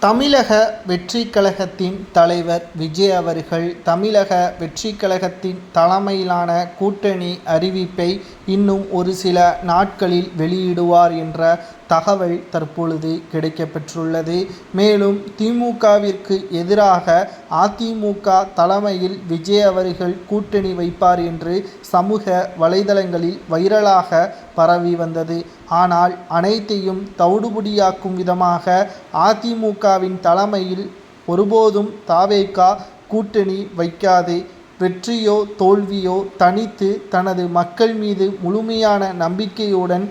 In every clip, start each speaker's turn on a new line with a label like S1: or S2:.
S1: தமிழக வெற்றி கழகத்தின் தலைவர் விஜய் அவர்கள் தமிழக வெற்றி கழகத்தின் தலைமையிலான கூட்டணி அறிவிப்பை இன்னும் ஒரு சில நாட்களில் வெளியிடுவார் என்ற தகவல் தற்பொழுது கிடைக்கப்பெற்றுள்ளது. மேலும் திமுகவிற்கு எதிராக அதிமுக தலைமையில் விஜய் அவர்கள் கூட்டணி வைப்பார் என்று சமூக வலைதளங்களில் வைரலாக பரவி வந்தது. ஆனால் அனைத்தையும் தவிடுபடியாக்கும் விதமாக அதிமுகவின் தலைமையில் ஒருபோதும் தாவேகா கூட்டணி வைக்காது. வெற்றியோ தோல்வியோ தனித்து தனது மக்கள் மீது முழுமையான நம்பிக்கையுடன்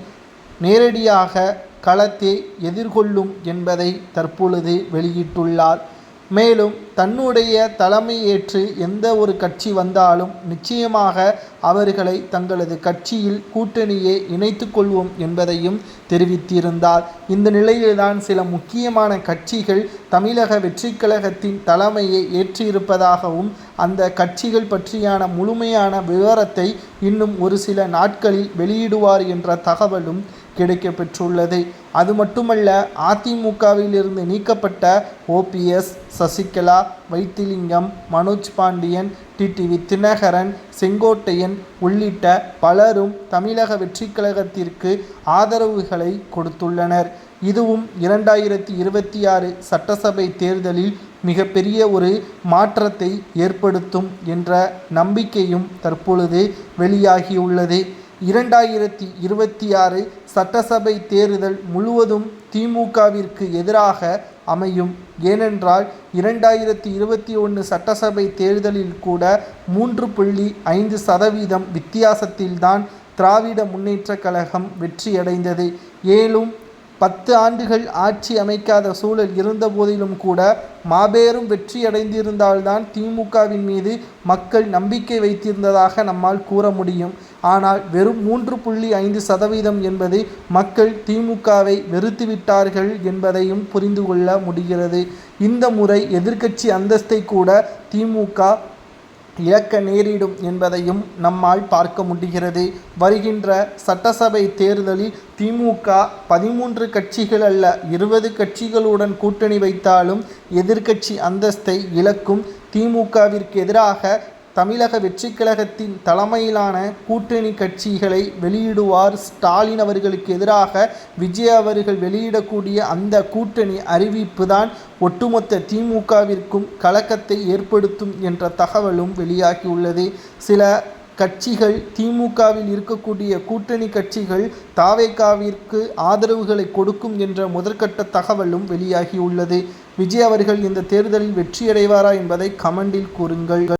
S1: நேரடியாக களத்தை எதிர்கொள்ளும் என்பதை தற்பொழுது வெளியிட்டுள்ளார். மேலும் தன்னுடைய தலைமையேற்று எந்த ஒரு கட்சி வந்தாலும் நிச்சயமாக அவர்களை தங்களது கட்சியில் கூட்டணியே இணைத்து கொள்வோம் என்பதையும் தெரிவித்திருந்தார். இந்த நிலையில்தான் சில முக்கியமான கட்சிகள் தமிழக வெற்றி கழகத்தின் தலைமையை ஏற்றிருப்பதாகவும் அந்த கட்சிகள் பற்றியான முழுமையான விவரத்தை இன்னும் ஒரு சில நாட்களில் வெளியிடுவார் என்ற தகவலும் கிடைக்கப்பெற்றுள்ளது. அது மட்டுமல்ல அதிமுகவிலிருந்து நீக்கப்பட்ட ஓபிஎஸ் சசிகலா வைத்திலிங்கம் மனோஜ் பாண்டியன் டிடிவி தினகரன் செங்கோட்டையன் உள்ளிட்ட பலரும் தமிழக வெற்றிக் கழகத்திற்கு ஆதரவுகளை கொடுத்துள்ளனர். இதுவும் இரண்டாயிரத்தி இருபத்தி ஆறு சட்டசபை தேர்தலில் மிகப்பெரிய ஒரு மாற்றத்தை ஏற்படுத்தும் என்ற நம்பிக்கையும் தற்பொழுது வெளியாகியுள்ளது. இரண்டாயிரத்தி இருபத்தி ஆறு சட்டசபை தேர்தல் முழுவதும் திமுகவிற்கு எதிராக அமையும். ஏனென்றால் இரண்டாயிரத்தி இருபத்தி ஒன்று சட்டசபை தேர்தலில் கூட மூன்று புள்ளி ஐந்து சதவீதம் வித்தியாசத்தில்தான் திராவிட முன்னேற்றக் கழகம் வெற்றியடைந்தது. ஏழும் பத்து ஆண்டுகள் ஆட்சி அமைக்காத சூழல் இருந்தபோதிலும் கூட மாபெரும் வெற்றியடைந்திருந்தால்தான் திமுகவின் மீது மக்கள் நம்பிக்கை வைத்திருந்ததாக நம்மால் கூற முடியும். ஆனால் வெறும் மூன்று புள்ளி ஐந்து சதவீதம் என்பது மக்கள் திமுகவை வெறுத்துவிட்டார்கள் என்பதையும் புரிந்து கொள்ள முடிகிறது. இந்த முறை எதிர்க்கட்சி அந்தஸ்தை கூட திமுக இழக்க நேரிடும் என்பதையும் நம்மால் பார்க்க முடிகிறது. வருகின்ற சட்டசபை தேர்தலில் திமுக பதிமூன்று கட்சிகள் அல்ல இருபது கட்சிகளுடன் கூட்டணி வைத்தாலும் எதிர்க்கட்சி அந்தஸ்தை இழக்கும் திமுகவிற்கு எதிராக தமிழக வெற்றி கழகத்தின் தலைமையிலான கூட்டணி கட்சிகளை வெளியிடுவார் ஸ்டாலின் அவர்களுக்கு எதிராக விஜய் அவர்கள் வெளியிடக்கூடிய அந்த கூட்டணி அறிவிப்பு தான் ஒட்டுமொத்த திமுகவிற்கும் கலக்கத்தை ஏற்படுத்தும் என்ற தகவலும் வெளியாகியுள்ளது. சில கட்சிகள் திமுகவில் இருக்கக்கூடிய கூட்டணி கட்சிகள் தாவேகாவிற்கு ஆதரவுகளை கொடுக்கும் என்ற முதற்கட்ட தகவலும் வெளியாகியுள்ளது. விஜய் அவர்கள் இந்த தேர்தலில் வெற்றியடைவாரா என்பதை கமெண்டில் கூறுங்கள்.